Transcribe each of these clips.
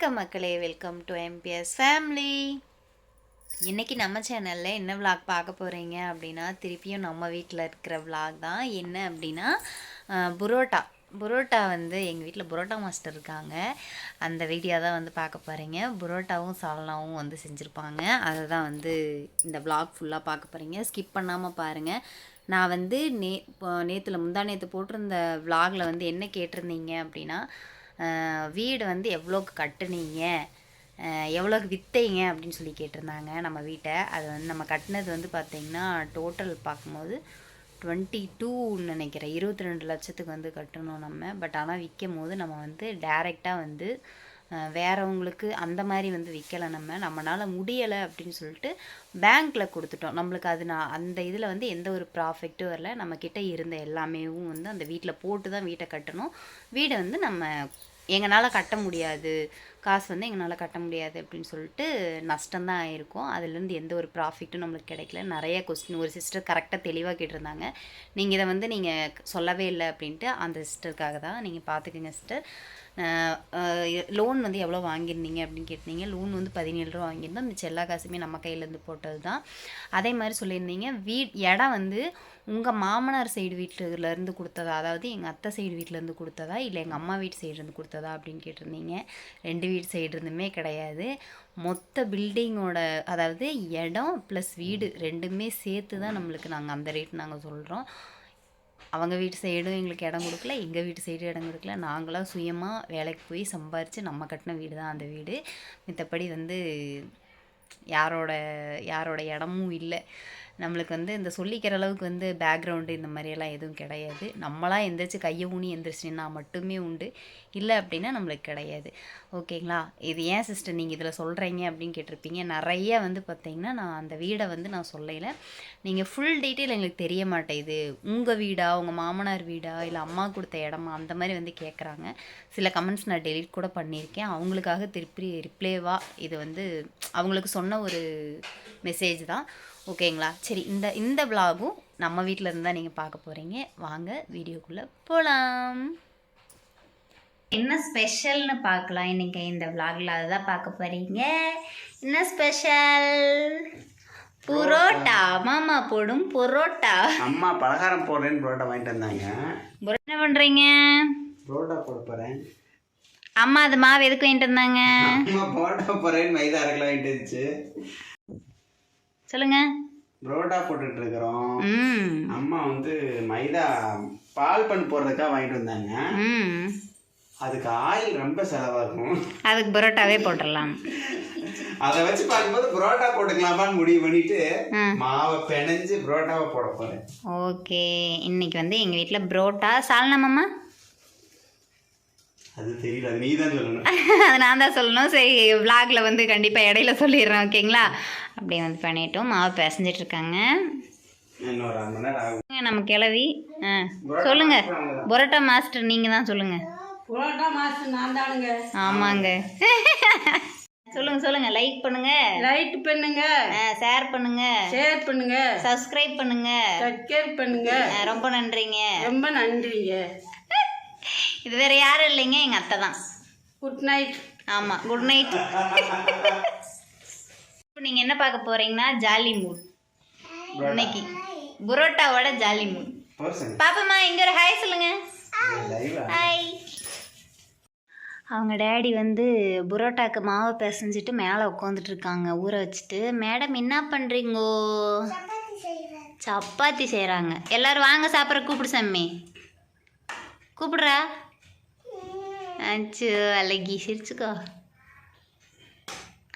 வணக்கம் மக்களே welcome to MBS family இன்றைக்கி நம்ம சேனலில் என்ன விளாக் பார்க்க போகிறீங்க அப்படின்னா திருப்பியும் நம்ம வீட்டில் இருக்கிற விளாக் தான். என்ன அப்படின்னா புரோட்டா. புரோட்டா வந்து எங்கள் வீட்டில் புரோட்டா மாஸ்டர் இருக்காங்க. அந்த வீடியோ தான் வந்து பார்க்க போகிறீங்க புரோட்டாவும் சால்னாவும் வந்து செஞ்சுருப்பாங்க. அதை தான் வந்து இந்த விளாக் ஃபுல்லாக பார்க்க போகிறீங்க ஸ்கிப் பண்ணாமல் பாருங்கள் நான் வந்து நே நேற்றுல முந்தா நேற்று போட்டிருந்த விளாகில் வந்து என்ன கேட்டிருந்தீங்க அப்படின்னா வீடு வந்து எவ்வளோக்கு கட்டுனீங்க? எவ்வளோக்கு விற்றீங்க அப்படின்னு சொல்லி கேட்டிருந்தாங்க நம்ம வீட்டை. அது வந்து நம்ம கட்டினது வந்து பார்த்திங்கன்னா டோட்டல் பார்க்கும்போது டுவெண்ட்டி டூன்னு நினைக்கிறேன். இருபத்தி ரெண்டு லட்சத்துக்கு வந்து கட்டணும் நம்ம. பட் ஆனால் விற்கும் போது நம்ம வந்து டேரெக்டாக வந்து வேறவங்களுக்கு அந்த மாதிரி வந்து விற்கலை நம்ம. நம்மளால முடியலை அப்படின்னு சொல்லிட்டு பேங்க்கில் கொடுத்துட்டோம். நம்மளுக்கு அது நான் அந்த இதில் வந்து எந்த ஒரு ப்ராஃபிட்டும் வரல. நம்மக்கிட்ட இருந்த எல்லாமேவும் வந்து அந்த வீட்டில் போட்டு தான் வீட்டை கட்டணும். வீடை வந்து நம்ம எங்களால் கட்ட முடியாது. காசு வந்து எங்களால் கட்ட முடியாது அப்படின்னு சொல்லிட்டு நஷ்டம்தான் ஆயிருக்கும் அதுலேருந்து எந்த ஒரு ப்ராஃபிட்டும் நம்மளுக்கு கிடைக்கல. நிறைய கொஸ்டின் ஒரு சிஸ்டர் கரெக்டாக தெளிவாக கேட்டிருந்தாங்க. நீங்கள் இதை வந்து நீங்கள் சொல்லவே இல்லை அப்படின்ட்டு அந்த சிஸ்டருக்காக தான் நீங்கள் பார்த்துக்குங்க சிஸ்டர் லோன் வந்து எவ்வளோ வாங்கியிருந்தீங்க அப்படின்னு கேட்டிருந்தீங்க லோன் வந்து பதினேழு ரூபா வாங்கியிருந்தோம். மிச்சம் எல்லா காசுமே நம்ம கையிலேருந்து போட்டது தான் அதே மாதிரி சொல்லியிருந்தீங்க. வீட் இடம் வந்து உங்கள் மாமனார் சைடு வீட்டிலேருந்து கொடுத்ததா? அதாவது எங்கள் அத்தை சைடு வீட்டிலேருந்து கொடுத்ததா? இல்லை எங்கள் அம்மா வீட்டு சைடுலேருந்து கொடுத்ததா? அப்படின்னு கேட்டிருந்தீங்க. ரெண்டு வீட்டு சைடு இருந்துமே கிடையாது. மொத்த பில்டிங்கோட அதாவது இடம் ப்ளஸ் வீடு ரெண்டுமே சேர்த்து தான் நம்மளுக்கு நாங்கள் அந்த ரேட் நாங்கள் சொல்கிறோம் அவங்க வீட்டு சைடும் எங்களுக்கு இடம் கொடுக்கல எங்கள் வீட்டு சைடும் இடம் கொடுக்கல. நாங்களாம் சுயமாக வேலைக்கு போய் சம்பாரித்து நம்ம கட்டின வீடு தான் அந்த வீடு. மித்தபடி வந்து யாரோட யாரோட இடமும் இல்லை. நம்மளுக்கு வந்து இந்த சொல்லிக்கிற அளவுக்கு வந்து பேக்ரவுண்டு இந்த மாதிரியெல்லாம் எதுவும் கிடையாது. நம்மளாம் எந்திரிச்சு கையை ஊனி எந்திரிச்சின்னா மட்டுமே உண்டு. இல்லை அப்படின்னா நம்மளுக்கு கிடையாது. ஓகேங்களா? இது ஏன் சிஸ்டர் நீங்கள் இதில் சொல்கிறீங்க அப்படின்னு கேட்டிருப்பீங்க. நிறைய வந்து பார்த்தீங்கன்னா நான் அந்த வீடை வந்து நான் சொல்லல. நீங்கள் ஃபுல் டீட்டெயில் எங்களுக்கு தெரிய மாட்டேங்குது. உங்கள் வீடா உங்கள் மாமனார் வீடா இல்லை அம்மா கொடுத்த இடமா? அந்த மாதிரி வந்து கேட்குறாங்க சில கமெண்ட்ஸ் நான் டெலிட் கூட பண்ணியிருக்கேன். அவங்களுக்காக திருப்பி ரிப்ளேவாக இது வந்து அவங்களுக்கு சொன்ன ஒரு மெசேஜ் தான். ஓகேங்களா? சரி இந்த இந்த விலாகும் நம்ம வீட்டில் இருந்து தான் நீங்கள் பார்க்க போகிறீங்க வாங்க வீடியோக்குள்ளே போகலாம் என்ன ஸ்பெஷல்னு பார்க்கலாம். இன்னைக்கு இந்த விலாகில் அதுதான் பார்க்க போகிறீங்க என்ன ஸ்பெஷல் புரோட்டா. மாமா போடும் புரோட்டா. அம்மா பலகாரம் போடுறேன்னு புரோட்டா வாங்கிட்டு வந்தாங்க. என்ன பண்ணுறீங்க புரோட்டா போட போறேன். அம்மா அது மாவு எதுக்கு வாங்கிட்டு வந்தாங்க? அம்மா புரோட்டா போறேன்னு மைதா அரைக்கலாம் வாங்கிட்டு வந்துச்சு. சொல்லுங்க. புரோட்டா போட்டுட்டு இருக்கிறோம் அம்மா வந்து மைதா பால் பண்ணு போடுறதுக்காக வாங்கிட்டு வந்தாங்க. அதுக்கு ஆயில் ரொம்ப செலவாகும். அதுக்கு பரோட்டாவே போட்டுடலாம். அதை வச்சு பார்க்கும்போது புரோட்டா போட்டுக்கலாமான்னு முடிவு பண்ணிட்டு. மாவை பிணைஞ்சு புரோட்டாவை போட போறேன். ஓகே. இன்னைக்கு வந்து எங்கள் வீட்டில் புரோட்டா. சால்னாமாம்மா அது தெரியல அது நீ தான் சொல்லணும். அது நான் தான் சொல்லணும். சரி விலாகில் வந்து கண்டிப்பாக இடையில சொல்லிடுறேன் ஓகேங்களா? அப்படியே வந்து பண்ணிட்டோம். மாவு பிசைஞ்சிட்டு இருக்காங்க நம்ம கிளவி ஆ சொல்லுங்க. பரோட்டா மாஸ்டர் நீங்கள் தான் சொல்லுங்க. புரோட்டா மாஸ்டர் நான் தானுங்க. ஆமாங்க. சொல்லுங்க சொல்லுங்க. லைக் பண்ணுங்க. லைட் பண்ணுங்க. ஷேர் பண்ணுங்க. ஷேர் பண்ணுங்க. சப்ஸ்கிரைப் பண்ணுங்க. சப்ஸ்கிரைப் பண்ணுங்க. ஆ, ரொம்ப நன்றிங்க. ரொம்ப நன்றிங்க. இது வேற யாரும் இல்லைங்க எங்கள் அத்தை தான். குட் நைட் ஆமாம் குட் நைட் இப்போ நீங்கள் என்ன பார்க்க போறீங்கன்னா ஜாலி மூட் இன்னைக்கு புரோட்டாவோட ஜாலி மூட் பாப்பம்மா இங்க ஒரு ஹாய் சொல்லுங்க. லைவா ஹாய் அவங்க டேடி வந்து புரோட்டாக்கு மாவு பிசைஞ்சிட்டு மேலே உட்காந்துட்டு இருக்காங்க ஊற வச்சுட்டு. மேடம் என்ன பண்ணுறீங்கோ சப்பாத்தி செய்கிறாங்க எல்லாரும் வாங்க சாப்பிட்ற கூப்பிடு சாமி. கூப்பிடுறா? அச்சு அழகி. சிரிச்சுக்கோ.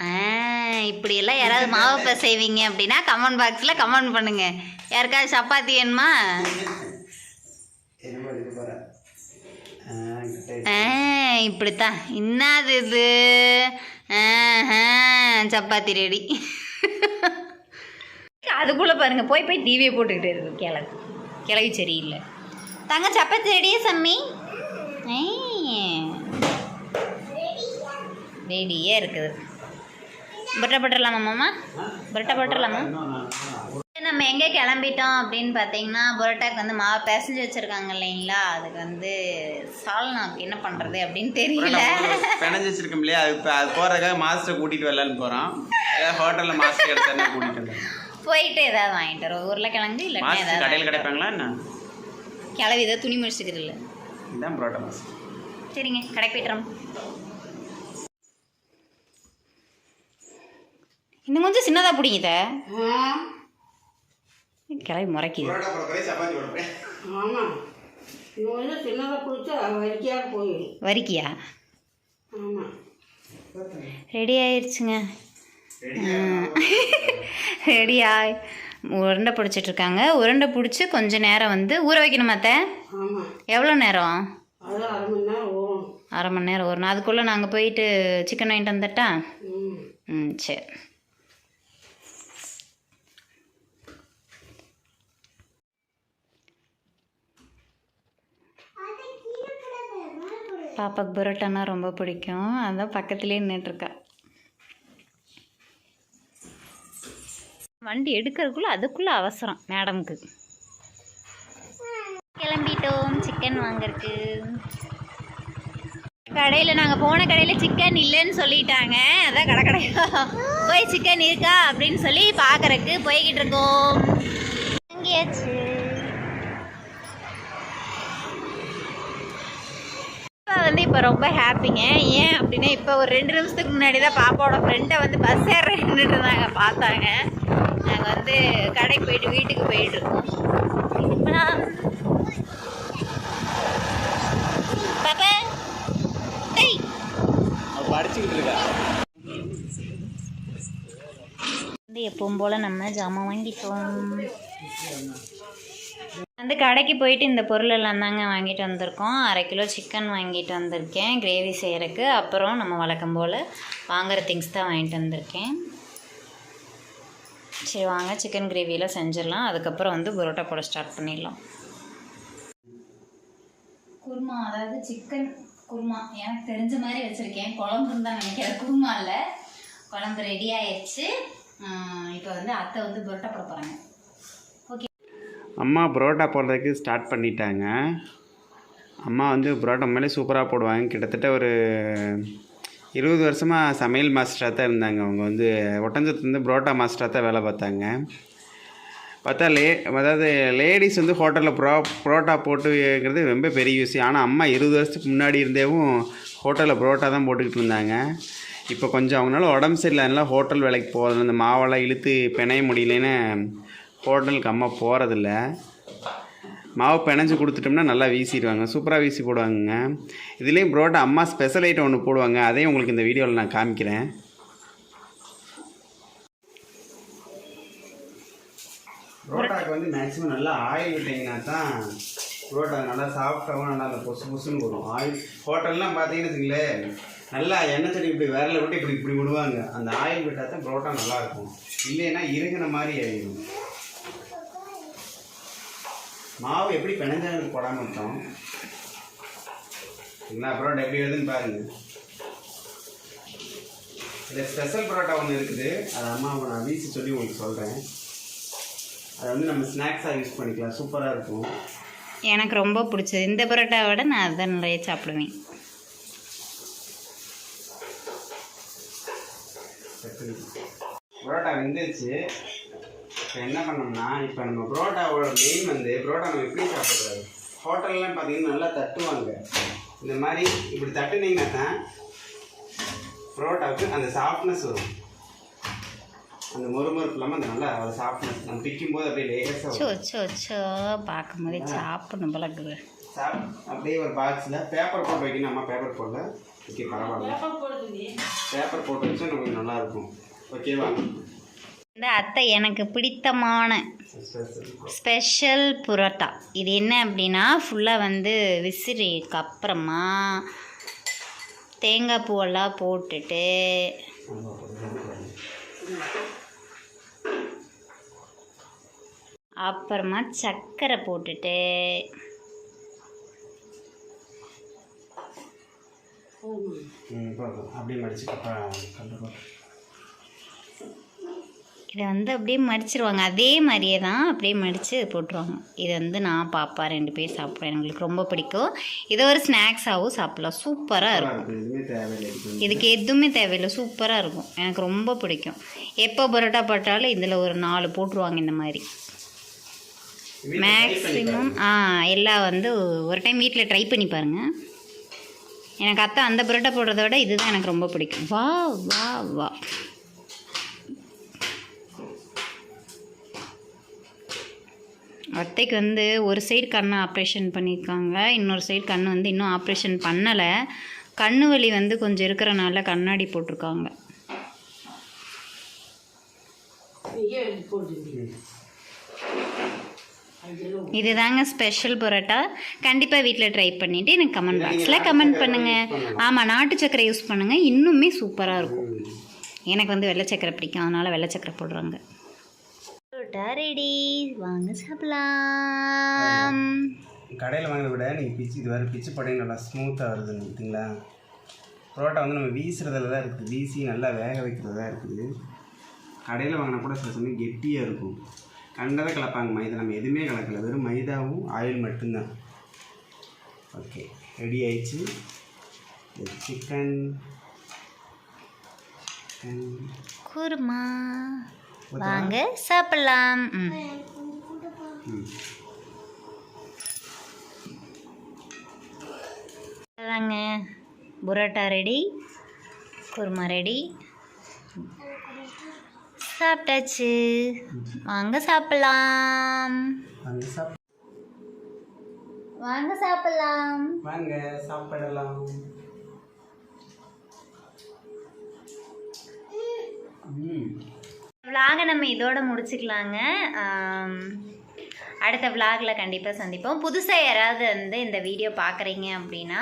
ஆ இப்படியெல்லாம் யாராவது மாவு பிசைவீங்க அப்படின்னா கமெண்ட் பாக்ஸில் கமெண்ட் பண்ணுங்க. யாருக்காவது சப்பாத்தி வேணுமா? இப்படித்தான். என்னது இது? ஆஹா, சப்பாத்தி ரெடி அதுக்குள்ளே பாருங்க போய் போய் டிவியை போட்டுக்கிட்டு இருக்கு கிழக்கு. கிழவி சரியில்லை தங்க சப்பாத்தி ரெடியா சம்மி? ரெடியே இருக்குது. பட்டர் பட்டர்லாமா மாமா? பட்டர் பட்டர்லாமா நம்ம எங்கே கிளம்பிட்டோம் அப்படின்னு பார்த்தீங்கன்னா பரோட்டாக்கு வந்து மாவு பிசைஞ்சு வச்சுருக்காங்க இல்லைங்களா? அதுக்கு வந்து சால்னாக்கு என்ன பண்ணுறது அப்படின்னு தெரியல. பிணைஞ்சு வச்சிருக்கோம் இல்லையா? அது இப்போ அது போகிறதுக்காக மாஸ்டரை கூட்டிகிட்டு வரலான்னு போகிறோம் ஏதாவது ஹோட்டலில் மாஸ்டர் கிடச்சானே கூட்டிகிட்டு போயிட்டு ஏதாவது வாங்கிட்டு வரோம். உருளைக்கிழங்கு மாஸ்டர் ஏதாவது கடையில் கிடைப்பாங்களா என்ன? கிளவி ஏதாவது துணி முடிச்சுக்கிறது இல்லை இதுதான் புரோட்டா மாஸ்டர் சரிங்க கடைக்கு போய்ட்டுறோம் இன்னும் கொஞ்சம் சின்னதாக பிடிங்கித கிளவி முறைக்குது. புரோட்டா போடுறப்ப சப்பாத்தி போடுறேன் ஆமாம் இது வந்து சின்னதாக பிடிச்சா வரிக்கையாக போயிடும். வரிக்கியா? ஆமாம் ரெடி ஆயிடுச்சுங்க ரெடி ஆய். உருண்டை பிடிச்சிட்டு இருக்காங்க. உருண்டை பிடிச்சி கொஞ்ச நேரம் வந்து ஊற வைக்கணுமா அத்தை. எவ்வளோ நேரம்? அரை மணி நேரம் ஓடும் அரை மணி நேரம் ஊறணும். அதுக்குள்ளே நாங்கள் போயிட்டு சிக்கன் வாங்கிட்டு வந்துட்டா? ம். ம் சரி. பாப்பாக்கு புரோட்டானா ரொம்ப பிடிக்கும். அதான் பக்கத்துலேயே நின்றுட்டுருக்கா. வண்டி எடுக்கிறதுக்குள்ளே அதுக்குள்ளே அவசரம் மேடம்க்கு. கிளம்பிட்டோம். சிக்கன் வாங்கறதுக்கு. கடையில் நாங்கள் போன கடையில் சிக்கன் இல்லைன்னு சொல்லிட்டாங்க. அதான் கடை கடையா போய் சிக்கன் இருக்கா அப்படின்னு சொல்லி பார்க்கறக்கு போய்கிட்டு இருக்கோம். எங்கேயாச்சு? வந்து இப்போ ரொம்ப ஹாப்பிங்க ஏன் அப்படின்னா இப்போ ஒரு ரெண்டு நிமிஷத்துக்கு முன்னாடி தான் பாப்பாவோட ஃப்ரெண்டை வந்து பஸ் ஏற நின்றுட்டு இருந்தாங்க பார்த்தாங்க. நாங்கள் வந்து கடைக்கு போயிட்டு வீட்டுக்கு போயிட்டு இருக்கோம். இப்பலாம் பாப்பா படிச்சுக்கிட்டு இருக்கா. வந்து எப்பவும் போல் நம்ம ஜாமான் வாங்கிட்டோம். வந்து கடைக்கு போயிட்டு இந்த பொருள் எல்லாம் தாங்க வாங்கிட்டு வந்திருக்கோம். அரை கிலோ சிக்கன் வாங்கிட்டு வந்திருக்கேன். கிரேவி செய்கிறதுக்கு அப்புறம் நம்ம வழக்கம் போல் வாங்குற திங்ஸ் தான் வாங்கிட்டு வந்திருக்கேன். சரி வாங்க. சிக்கன் கிரேவியெலாம் செஞ்சிடலாம். அதுக்கப்புறம் வந்து பரோட்டா போட ஸ்டார்ட் பண்ணிடலாம். குருமா அதாவது சிக்கன் குருமா. எனக்கு தெரிஞ்ச மாதிரி வச்சுருக்கேன். குழம்புன்னு தான் நினைக்கிறேன். குருமா இல்லை. குழம்பு ரெடி ஆயிடுச்சு இப்போ வந்து அத்தை வந்து பரோட்டா போட போகிறாங்க அம்மா புரோட்டா போடுறதுக்கு ஸ்டார்ட் பண்ணிட்டாங்க. அம்மா வந்து புரோட்டா மேலே சூப்பராக போடுவாங்க. கிட்டத்தட்ட ஒரு இருபது வருஷமாக சமையல் மாஸ்டராக தான் இருந்தாங்க. அவங்க வந்து ஒட்டஞ்சத்துலேருந்து புரோட்டா மாஸ்டராக தான் வேலை பார்த்தாங்க. பார்த்தா லே அதாவது லேடிஸ் வந்து ஹோட்டலில் ப்ரோ புரோட்டா போட்டுங்கிறது ரொம்ப பெரிய விஷயம். ஆனால் அம்மா இருபது வருஷத்துக்கு முன்னாடி இருந்தேவும் ஹோட்டலில் புரோட்டா தான் போட்டுக்கிட்டு இருந்தாங்க. இப்போ கொஞ்சம் அவங்களால உடம்பு சரியில்லைனால ஹோட்டல் வேலைக்கு போகிறது அந்த மாவெல்லாம் இழுத்து பிணைய முடியலன்னு ஹோட்டலுக்கு அம்மா போகிறதில்ல மாவு பிணைஞ்சு கொடுத்துட்டோம்னா நல்லா வீசிடுவாங்க. சூப்பராக வீசி போடுவாங்கங்க. இதுலேயும் புரோட்டா அம்மா ஸ்பெஷல் ஐட்டம் ஒன்று போடுவாங்க. அதையும் உங்களுக்கு இந்த வீடியோவில் நான் காமிக்கிறேன். புரோட்டாக்கு வந்து மேக்ஸிமம் நல்லா ஆயில் விட்டிங்கன்னா தான் புரோட்டா நல்லா சாஃப்டாகவும் நல்லா அந்த பொசு பொசுன்னு வரும். ஆயில் ஹோட்டல்லாம் பார்த்தீங்கன்னு வச்சுங்களேன் நல்லா எண்ணெய் செடி இப்படி விரலை விட்டு இப்படி இப்படி விடுவாங்க. அந்த ஆயில் விட்டால் தான் புரோட்டா நல்லாயிருக்கும் இல்லைன்னா இறுகின மாதிரி ஆயிடும். மாவு எப்படி பிணைஞ்சாங்க போடாமல் விட்டோம். சரிங்களா பரோட்டா எப்படி வருதுன்னு பாருங்க. இதில் ஸ்பெஷல் பரோட்டா ஒன்று இருக்குது. அது அம்மா நான் வீசி சொல்லி உங்களுக்கு சொல்கிறேன் அதை வந்து நம்ம ஸ்நாக்ஸாக யூஸ் பண்ணிக்கலாம். சூப்பராக இருக்கும். எனக்கு ரொம்ப பிடிச்சது. இந்த பரோட்டாவை விட நான் அதுதான் நிறைய சாப்பிடுவேன். புரோட்டா வெந்துருச்சு. இப்போ என்ன பண்ணோம்னா இப்போ நம்ம புரோட்டாவோட மெயின் வந்து புரோட்டா நம்ம எப்படி சாப்பிட்றது ஹோட்டல்லாம் பார்த்தீங்கன்னா நல்லா தட்டுவாங்க. இந்த மாதிரி இப்படி தட்டுனீங்கன்னா தான் புரோட்டாவுக்கு அந்த சாஃப்ட்னஸ் வரும். அந்த மொறுமொறுப்பு இல்லாமல் அந்த நல்லா ஒரு சாஃப்ட்னஸ் நம்ம பிக்கும் போது அப்படியே லேசாக சோ சோ சோ பார்க்கும்போதே சாப்பிடணும் போல இருக்குது. சாப் அப்படியே ஒரு பாக்ஸில் பேப்பர் போட்டு வைக்கணும். அம்மா பேப்பர் போடல. ஓகே பரவாயில்ல. பேப்பர் போட்டு வச்சா நமக்கு நல்லா இருக்கும். ஓகேவா இந்த அத்தை எனக்கு பிடித்தமான ஸ்பெஷல் புரோட்டா. இது என்ன அப்படின்னா ஃபுல்லாக வந்து விசிறிக்கு அப்புறமா தேங்காய் பூவெல்லாம் போட்டுட்டு அப்புறமா சர்க்கரை போட்டுட்டு அப்படியே மடிச்சு கண்டிப்பாக இதை வந்து அப்படியே மடிச்சிருவாங்க. அதே மாதிரியே தான் அப்படியே மடித்து போட்டுருவாங்க. இது வந்து நான் பாப்பா ரெண்டு பேர் சாப்பிடுவேன் எங்களுக்கு ரொம்ப பிடிக்கும். இதை ஒரு ஸ்நாக்ஸாகவும் சாப்பிடலாம். சூப்பராக இருக்கும். இதுக்கு. எதுவுமே தேவையில்லை. சூப்பராக இருக்கும். எனக்கு ரொம்ப பிடிக்கும். எப்போ பரோட்டா போட்டாலும் இதில் ஒரு நாலு போட்டுருவாங்க இந்த மாதிரி. மேக்ஸிமம் ஆ எல்லாம் வந்து ஒரு டைம் வீட்டில் ட்ரை பண்ணி பாருங்கள் எனக்கு அத்தை அந்த பரோட்டா போடுறத விட இதுதான் எனக்கு ரொம்ப பிடிக்கும். வா வா வா. அத்தைக்கு வந்து ஒரு சைடு கண்ணை ஆப்ரேஷன் பண்ணியிருக்காங்க. இன்னொரு சைடு கண் வந்து இன்னும் ஆப்ரேஷன் பண்ணலை. கண்ணு வலி வந்து கொஞ்சம் இருக்கிறனால கண்ணாடி போட்டிருக்காங்க. இதுதாங்க ஸ்பெஷல் பரோட்டா. கண்டிப்பாக வீட்டில் ட்ரை பண்ணிவிட்டு எனக்கு கமெண்ட் பாக்ஸில் கமெண்ட் பண்ணுங்கள் ஆமாம் நாட்டு சக்கரை யூஸ் பண்ணுங்கள் இன்னுமே சூப்பராக இருக்கும். எனக்கு வந்து வெள்ளை சக்கரை பிடிக்கும். அதனால் வெள்ளை சக்கரை போடுறாங்க. பரோட்டா ரெடி வாங்க சாப்பிடலாம். கடையில் வாங்கின விட நீங்கள் பிச்சு இது வரை பிச்சு படையும் நல்லா ஸ்மூத்தாக வருது பார்த்தீங்களா? புரோட்டா வந்து நம்ம வீசுறதுல தான் இருக்குது. வீசி நல்லா வேக வைக்கிறது தான் இருக்குது. கடையில் வாங்கினா கூட சில சமயம் கெட்டியாக இருக்கும். கண்டதை கலப்பாங்க மைதா நம்ம எதுவுமே கலக்கல. வெறும் மைதாவும் ஆயில் மட்டும்தான். ஓகே ரெடி ஆயிடுச்சு. சிக்கன் குருமா. வாங்க சாப்பிடலாம். வாங்க புரோட்டா ரெடி குருமா ரெடி. சாப்பிட்டாச்சு. வாங்க சாப்பிடலாம். வாங்க சாப் வாங்க சாப்பிடலாம். வாங்க சாப்பிடலாம். வாங்க நம்ம இதோட முடிச்சுக்கலாங்க. அடுத்த விலாகில் கண்டிப்பாக சந்திப்போம். புதுசாக யாராவது வந்து இந்த வீடியோ பார்க்குறீங்க அப்படின்னா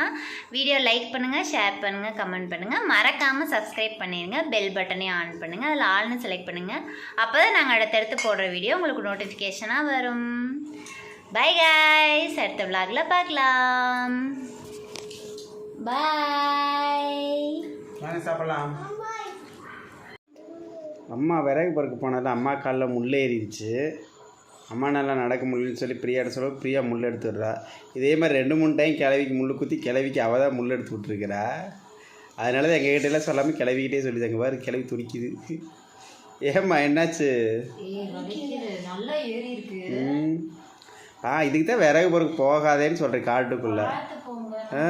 வீடியோ லைக் பண்ணுங்கள் ஷேர் பண்ணுங்கள் கமெண்ட் பண்ணுங்கள் மறக்காமல் சப்ஸ்கிரைப் பண்ணிடுங்க பெல் பட்டனையும் ஆன் பண்ணுங்கள் அதில் ஆள்னு செலக்ட் பண்ணுங்கள் அப்போ தான் நாங்கள் அடுத்தடுத்து போடுற வீடியோ உங்களுக்கு நோட்டிஃபிகேஷனாக வரும். Bye guys. அடுத்த விலாகில் பார்க்கலாம் பாய் சாப்பிடலாம். அம்மா விறகு பொறுக்க போனதில் அம்மா காலில் முள் ஏறிடுச்சு. அம்மா நல்லா நடக்க முடியலன்னு சொல்லி பிரியாட்ட சொல்ல பிரியா முள் எடுத்து விட்றா இதே மாதிரி ரெண்டு மூணு டைம் கிளவிக்கு முள் குத்தி கிளவிக்கு அவள் தான் முள் எடுத்து விட்ருக்கிறா அதனால தான் எங்கள் கிட்டலாம் சொல்லாமல் கிளவிக்கிட்டே சொல்லிதாங்க பாரு கிளவி துடிக்குது. ஏம்மா என்னாச்சு. ஆ இதுக்கு தான் விறகு பொறுக்க போகாதேன்னு சொல்கிறேன் காட்டுக்குள்ளே. ஆ.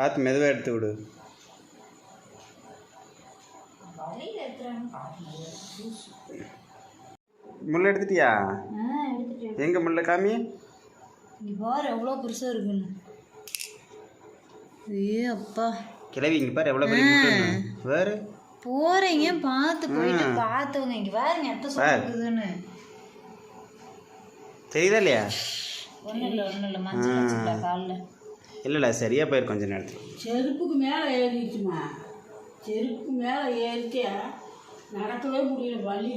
பார்த்து மெதுவாக எடுத்து விடு. முள் எடுத்துட்டியா? எங்க முள்ள காமி? பாரு எவ்வளோ பெருசாக இருக்குன்னு. ஏ அப்பா. கிளவி இங்கே பாரு எவ்வளோ பெரிய முள்ளு வேறு? போறீங்க பார்த்து போயிட்டு பார்த்தவங்க இங்க பாருங்க எத்த. சொல்லுதுன்னு தெரியுதா இல்லையா? ஒன்றும் இல்லை ஒன்றும் இல்லை. மஞ்சள் காலில். இல்லை இல்லை சரியாக போயிரு கொஞ்ச நேரத்தில். செருப்புக்கு மேலே ஏறிடுச்சுமா? செருப்புக்கு மேலே ஏறிட்டே நடக்கவே முடியல வலி.